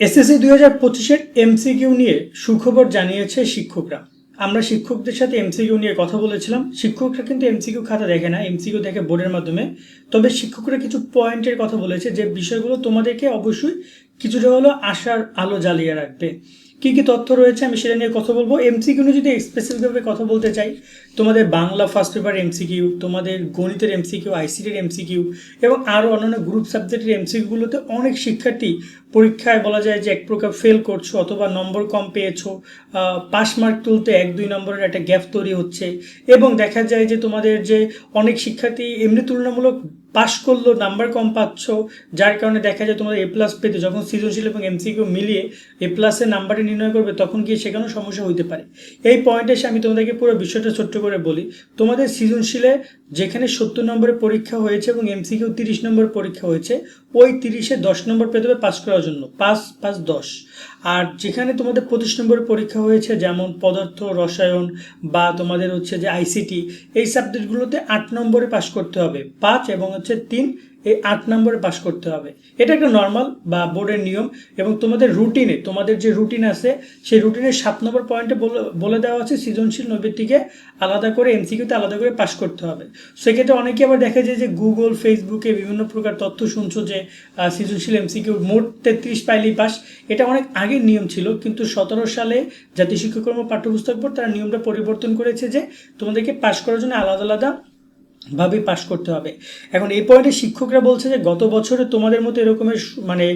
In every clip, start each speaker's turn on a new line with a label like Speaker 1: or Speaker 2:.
Speaker 1: SSC দুই হাজার পঁচিশের এমসিকিউ নিয়ে সুখবর জানিয়েছে শিক্ষকরা। আমরা শিক্ষকদের সাথে এমসিকিউ নিয়ে কথা বলেছিলাম। শিক্ষকরা কিন্তু এমসিকিউ খাতা দেখে না, এমসিকিউ দেখে বোর্ডের মাধ্যমে। তবে শিক্ষকরা কিছু পয়েন্টের কথা বলেছে যে বিষয়গুলো তোমাদেরকে অবশ্যই কিছুটা হলো আশার আলো জ্বালিয়ে রাখবে। কি কি তথ্য রয়েছে আমি সেটা নিয়ে কথা বলব। এমসিকিউ নিয়ে যদি স্পেসিফিকভাবে কথা বলতে চাই, তোমাদের বাংলা ফার্স্ট পেপার এমসিকিউ তোমাদের গণিতের এমসিকিউ আইসিটির এমসিকিউ এবং আরও অন্যান্য গ্রুপ সাবজেক্টের এমসিকিউগুলোতে অনেক শিক্ষার্থী পরীক্ষায় বলা যায় যে এক প্রকার ফেল করছ অথবা নম্বর কম পেয়েছ পাস মার্ক তুলতে এক, দুই নম্বরের একটা গ্যাপ তৈরি হচ্ছে, এবং দেখা যায় যে তোমাদের যে অনেক শিক্ষার্থী এমনি তুলনামূলক পাশ করলেও নাম্বার কম পাচ্ছ, যার কারণে দেখা যায় তোমাদের এ প্লাস পেতে, যখন সৃজনশীল এবং এমসিকিউ মিলিয়ে এ প্লাসের নাম্বারটি নির্ণয় করবে, তখন গিয়ে সেখানেও সমস্যা হইতে পারে। এই পয়েন্টে এসে আমি তোমাদেরকে পুরো বিষয়টা ছোট্ট করে বলি। তোমাদের সৃজনশীলে যেখানে সত্তর নম্বরের পরীক্ষা হয়েছে এবং এমসিকিউ তিরিশ নম্বর পরীক্ষা হয়েছে, ওই তিরিশে দশ নম্বর পেতে হবে পাস করার জন্য। পাস পাস দশ। আর যেখানে তোমাদের পঁচিশ নম্বরের পরীক্ষা হয়েছে, যেমন পদার্থ, রসায়ন বা তোমাদের হচ্ছে যে আইসিটি এই সাবজেক্টগুলোতে আট নম্বরে পাশ করতে হবে। পাঁচ এবং হচ্ছে তিন এই আট নম্বরে পাস করতে হবে। এটা একটা নর্মাল বা বোর্ডের নিয়ম এবং তোমাদের রুটিনে তোমাদের যে রুটিন আছে, সেই রুটিনের সাত নম্বর পয়েন্টে বলে দেওয়া আছে সৃজনশীল নৈবেদিকে আলাদা করে এমসিকিউতে আলাদা করে পাস করতে হবে। সেক্ষেত্রে অনেকে আবার দেখা যায় যে গুগল ফেসবুকে বিভিন্ন প্রকার তথ্য শুনছো যে সৃজনশীল এমসিকিউ মোট তেত্রিশ পাইলেই পাস। এটা অনেক আগের নিয়ম ছিল, কিন্তু সতেরো সালে জাতীয় শিক্ষাক্রম পাঠ্যপুস্তক বোর্ড তারা নিয়মটা পরিবর্তন করেছে যে, তোমাদেরকে পাস করার জন্য আলাদা আলাদা ভাবে পাশ করতে হবে। এখন এই পয়েন্টে শিক্ষকরা বলছে যে, গত বছরে তোমাদের মতো এরকমের মানে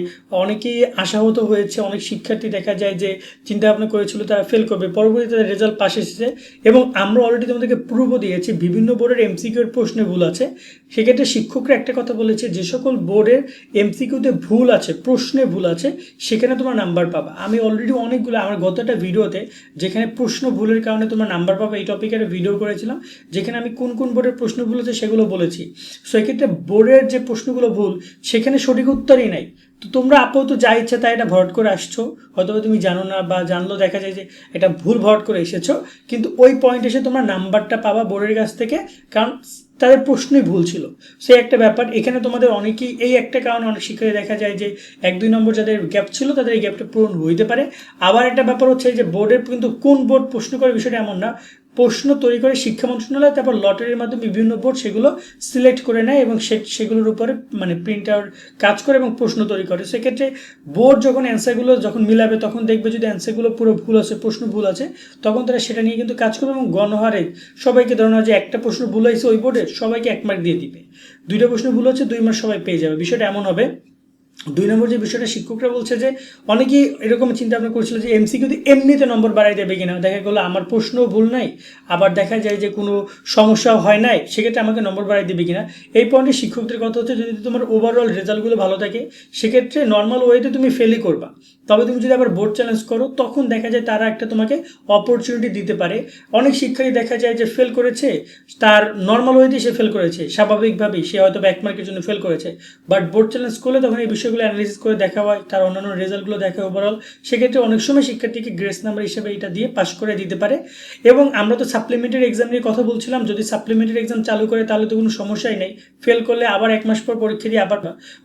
Speaker 1: অনেকেই আশাহত হয়েছে, অনেক শিক্ষার্থী দেখা যায় যে চিন্তা ভাবনা করেছিল তারা ফেল করবে, পরবর্তীতে তাদের রেজাল্ট পাশ এসেছে এবং আমরা অলরেডি তোমাদেরকে প্রুভও দিয়েছি, বিভিন্ন বোর্ডের এমসিকিউর প্রশ্নে ভুল আছে। সেক্ষেত্রে শিক্ষকরা একটা কথা বলেছে, যে সকল বোর্ডের এমসিকিউতে ভুল আছে, প্রশ্নে ভুল আছে, সেখানে তোমার নাম্বার পাবা। আমি অলরেডি অনেকগুলো, আমার গত একটা ভিডিওতে যেখানে প্রশ্ন ভুলের কারণে তোমার নাম্বার পাবা, এই টপিকে একটা ভিডিও করেছিলাম, যেখানে আমি কোন কোন বোর্ডের প্রশ্ন ভুল আছে সেগুলো বলেছি। সেক্ষেত্রে বোর্ডের যে প্রশ্নগুলো ভুল, সেখানে সঠিক উত্তরই নাই। তো তোমরা আপাতত যা ইচ্ছা তাই এটা ভরট করে আসছো। হয়তো তুমি জানো না বা জানলেও দেখা যায় যে এটা ভুল ভরট করে এসেছ। কিন্তু ওই পয়েন্ট এসে তোমরা নাম্বারটা পাবা বোর্ডের কাছ থেকে, কারণ তাদের প্রশ্নই ভুল ছিল। সে একটা ব্যাপার। এখানে তোমাদের অনেকেই এই একটা কারণে অনেক শিক্ষার্থী দেখা যায় যে এক, দুই নম্বর যাদের গ্যাপ ছিল তাদের এই গ্যাপটা পূরণ হইতে পারে। আবার একটা ব্যাপার হচ্ছে যে বোর্ডের কিন্তু কোন বোর্ড প্রশ্ন করে বিষয়টা এমন না। প্রশ্ন তৈরি করে শিক্ষা মন্ত্রণালয়, তারপর লটারির মাধ্যমে বিভিন্ন বোর্ড সেগুলো সিলেক্ট করে নেয় এবং সে, সেগুলোর উপরে মানে প্রিন্ট আউট কাজ করে এবং প্রশ্ন তৈরি করে। সেক্ষেত্রে বোর্ড যখন অ্যান্সারগুলো যখন মিলাবে, তখন দেখবে যদি অ্যান্সারগুলো পুরো ভুল আছে, প্রশ্ন ভুল আছে, তখন তারা সেটা নিয়ে কিন্তু কাজ করবে এবং গণহারে সবাইকে ধরো না যে একটা প্রশ্ন ভুল হয়েছে ওই বোর্ডে সবাইকে এক মার্ক দিয়ে দিবে। দুইটা প্রশ্ন ভুল হচ্ছে, দুই মার্ক সবাই পেয়ে যাবে। বিষয়টা এমন হবে দুই নম্বর যে বিষয়টা শিক্ষকরা বলছে যে, অনেকেই এরকম চিন্তা ভাবনা করছিল যে এমসিকিউতে এমনিতে নম্বর বাড়াই দেবে কিনা। দেখা গেলো আমার প্রশ্নও ভুল নাই, আবার দেখা যায় যে কোনো সমস্যা হয় নাই, সেক্ষেত্রে আমাকে নম্বর বাড়াই দেবে কিনা। এই পয়েন্টে শিক্ষকদের কথা হচ্ছে, যদি তোমার ওভারঅল রেজাল্টগুলো ভালো থাকে, সেক্ষেত্রে নর্মাল ওয়েতে তুমি ফেলই করবা। তবে তুমি যদি আবার বোর্ড চ্যালেঞ্জ করো, তখন দেখা যায় তারা একটা তোমাকে অপরচুনিটি দিতে পারে। অনেক শিক্ষার্থী দেখা যায় যে ফেল করেছে, তার নর্মাল ওয়েতে সে ফেল করেছে। স্বাভাবিকভাবেই সে হয়তো এক মার্কের জন্য ফেল করেছে। বাট বোর্ড চ্যালেঞ্জ করলে তখন এই বিষয়গুলো অ্যানালিসিস করে দেখা হয় তার অন্যান্য রেজাল্টগুলো দেখা ওভারঅল সেক্ষেত্রে অনেক সময় শিক্ষার্থীকে গ্রেস নাম্বার হিসেবে এটা দিয়ে পাশ করে দিতে পারে। এবং আমরা তো সাপ্লিমেন্টারি এক্সাম নিয়ে কথা বলছিলাম, যদি সাপ্লিমেন্টারি এক্সাম চালু করে তাহলে তো কোনো সমস্যাই নেই। ফেল করলে আবার এক মাস পর পরীক্ষা দিয়ে আবার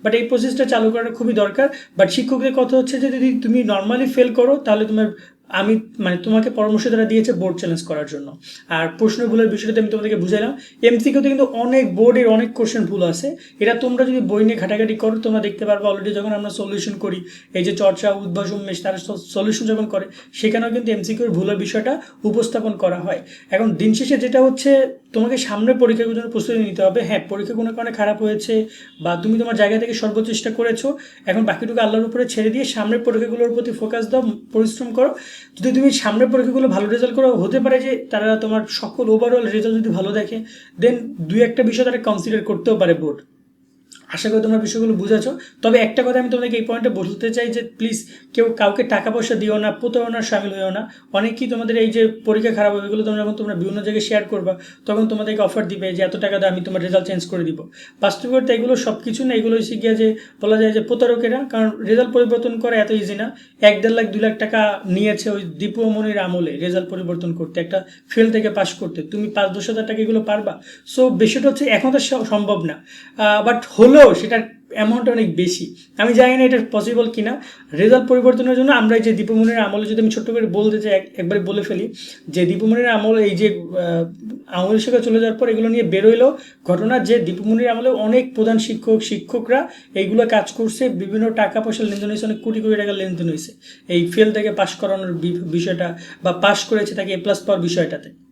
Speaker 1: বাট এই প্রসেসটা চালু করাটা খুবই দরকার। বাট শিক্ষকদের কথা হচ্ছে যে, যদি তুমি নর্মালি ফেল করো, তাহলে তোমার আমি মানে তোমাকে পরামর্শ তারা দিয়েছে বোর্ড চ্যালেঞ্জ করার জন্য। আর প্রশ্ন ভুলের বিষয়টা আমি তোমাদেরকে বুঝাইলাম। এমসিকিউতে কিন্তু অনেক বোর্ডের অনেক কোশ্চেন ভুল আছে। এটা তোমরা যদি বই নিয়ে ঘাটাঘাটি করো, তোমরা দেখতে পারবে অলরেডি যখন আমরা সলিউশন করি, এই যে চর্চা, উদ্ভাস, উন্মেষ, তারা সলিউশন যখন করে, সেখানেও কিন্তু এমসিকিউর ভুলের বিষয়টা উপস্থাপন করা হয়। এখন দিন শেষে যেটা হচ্ছে, তোমাকে সামনের পরীক্ষাগুলোর জন্য প্রস্তুতি নিতে হবে। হ্যাঁ পরীক্ষা কোনো কারণে খারাপ হয়েছে বা তুমি তোমার জায়গা থেকে সর্বোচ্চ চেষ্টা করেছ, এখন বাকিটুকু আল্লাহর উপরে ছেড়ে দিয়ে সামনের পরীক্ষাগুলোর প্রতি ফোকাস দাও, পরিশ্রম করো। যদি তুমি সামনের পরীক্ষাগুলো ভালো রেজাল্ট করো হতে পারে যে তারা তোমার সকল ওভারঅল রেজাল্ট যদি ভালো দেখে দেন দুই একটা বিষয় তারা কনসিডার করতেও পারে বোর্ড আশা করি তোমরা বিষয়গুলো বুঝেছ। তবে একটা কথা আমি তোমাদেরকে এই পয়েন্টে বলতে চাই যে প্লিজ কেউ কাউকে টাকা পয়সা দিও না প্রতারণার সামিল হয়েও না। অনেকেই তোমাদের এই যে পরীক্ষা খারাপ হবে, এগুলো তোমরা যখন তোমরা বিভিন্ন জায়গায় শেয়ার করবা, তখন তোমাদেরকে অফার দিবে যে, এত টাকা দাও, আমি তোমার রেজাল্ট চেঞ্জ করে দিব। বাস্তব এগুলো সব কিছু না, এগুলো হচ্ছে গিয়ে যে, বলা যায় যে প্রতারকেরা, কারণ রেজাল্ট পরিবর্তন করা এত ইজি না। এক দেড় লাখ, দুই লাখ টাকা নিয়েছে ওই দীপুমনির আমলে রেজাল্ট পরিবর্তন করতে, একটা ফেল থেকে পাস করতে। তুমি পাঁচ, দশ হাজার টাকা এগুলো পারবা। সো বিষয়টা হচ্ছে এখন তো সম্ভব না। বাট হলেও সেটার অ্যামাউন্ট অনেক বেশি। আমি জানি না এটা পসিবল কিনা। রেজাল্ট পরিবর্তনের জন্য আমরা যে দীপমণির আমলে যদি আমি ছোট্ট করে বলতে চাই, এক- একবারে বলে ফেলি, যে দীপমণির আমল এই যে আমল শিক্ষা চলে যাওয়ার পর এগুলো নিয়ে বেরোইলো ঘটনা যে দীপমণির আমলে অনেক প্রধান শিক্ষক, শিক্ষকরা এইগুলো কাজ করছে, বিভিন্ন টাকা পয়সা লেনদেন হয়েছে, অনেক কোটি কোটি টাকা লেনদেন হয়েছে। এই ফেল থেকে পাশ করানোর বিষয়টা বা পাশ করেছে তাকে এ প্লাস পাওয়ার বিষয়টাতে।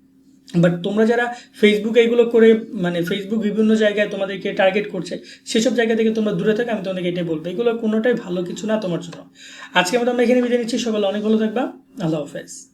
Speaker 1: বাট তোমরা যারা ফেসবুকে এগুলো করে মানে ফেসবুক বিভিন্ন জায়গায় তোমাদেরকে টার্গেট করছে, সেসব জায়গা থেকে তোমরা দূরে থাকো, আমি তোমাদেরকে এটাই বলব। এগুলো কোনোটাই ভালো কিছু না তোমার জন্য। আজকে আমরা এখানে বিদায় নিচ্ছি। সকালে অনেক ভালো থাকবা। আল্লাহ হাফেজ।